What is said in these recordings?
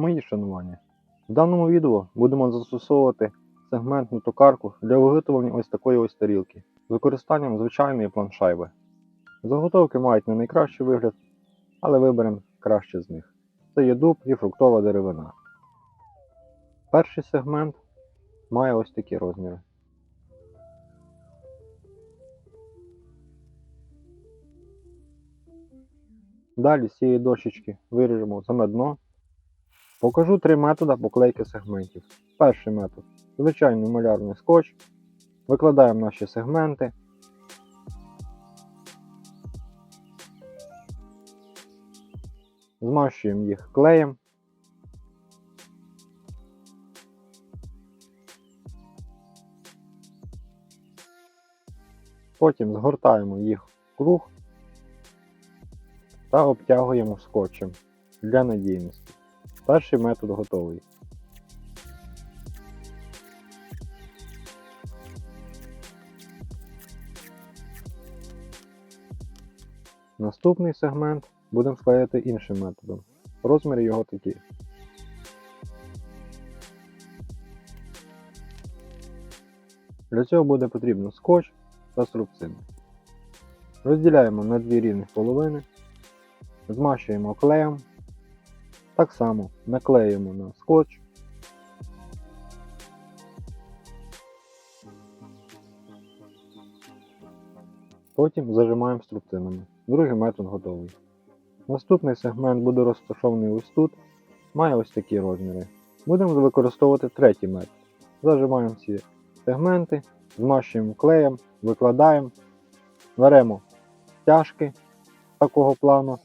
Мої шанування. В даному відео будемо застосовувати сегментну токарку для виготовлення ось такої ось тарілки з використанням звичайної планшайби. Заготовки мають не найкращий вигляд, але виберемо краще з них. Це є дуб і фруктова деревина. Перший сегмент має ось такі розміри. Далі з цієї дощечки виріжемо саме дно. Покажу три методи поклейки сегментів. Перший метод звичайний малярний скотч. Викладаємо наші сегменти. Змащуємо їх клеєм. Потім згортаємо їх в круг та обтягуємо скотчем для надійності. Перший метод готовий. Наступний сегмент будемо склеїти іншим методом. Розміри його такі. Для цього буде потрібно скотч та струбцина. Розділяємо на дві рівних половини, змащуємо клеєм, так само наклеюємо на скотч. Потім зажимаємо струбцинами. Другий метод готовий. Наступний сегмент буде розташований ось тут, має ось такі розміри. Будемо використовувати третій метод. Зажимаємо ці сегменти, змащуємо клеєм, викладаємо, беремо стяжки такого плану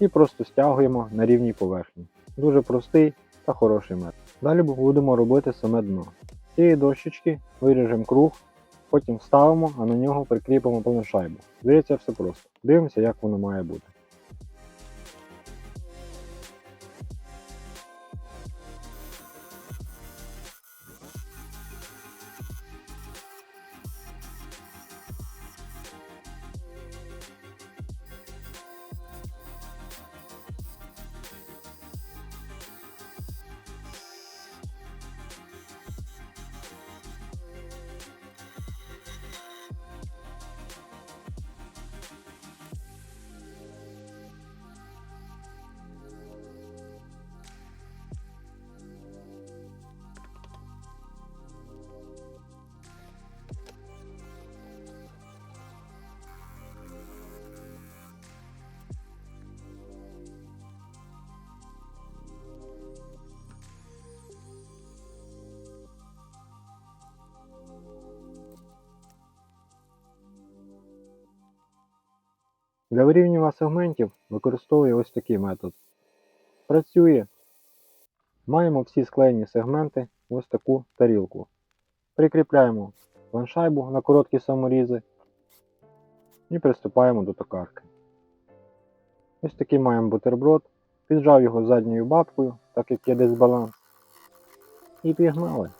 і просто стягуємо на рівній поверхні. Дуже простий та хороший метод. Далі будемо робити саме дно. З цієї дощечки виріжемо круг, потім вставимо, а на нього прикріпимо планшайбу. Здається, все просто. Дивимося, як воно має бути. Для вирівнювання сегментів використовую ось такий метод. Працює. Маємо всі склеєні сегменти в ось таку тарілку. Прикріпляємо планшайбу на короткі саморізи і приступаємо до токарки. Ось такий маємо бутерброд. Піджав його задньою бабкою, так як є дисбаланс. І пігнали.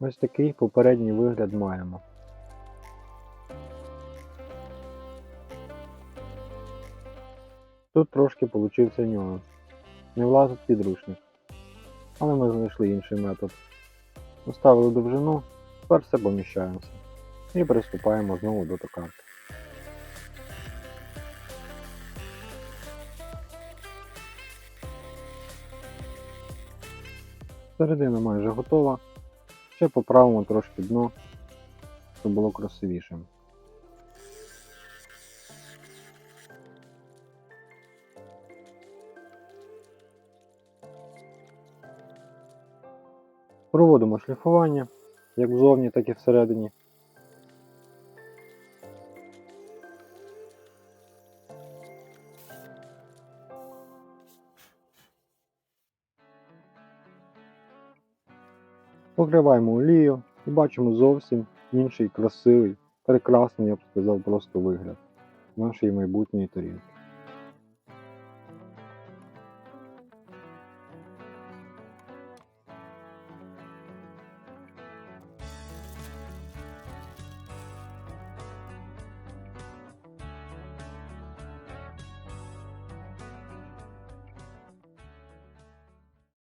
Ось такий попередній вигляд маємо. Тут трошки получився нюанс. Не влазить підручник. Але ми знайшли інший метод. Оставили довжину, тепер все поміщаємося. І приступаємо знову до токарки. Середина майже готова. Ще поправимо трошки дно, щоб було красивішим. Проводимо шліфування як ззовні, так і всередині. Покриваємо олію і бачимо зовсім інший красивий, прекрасний, я б сказав, просто вигляд нашої майбутньої тарілки.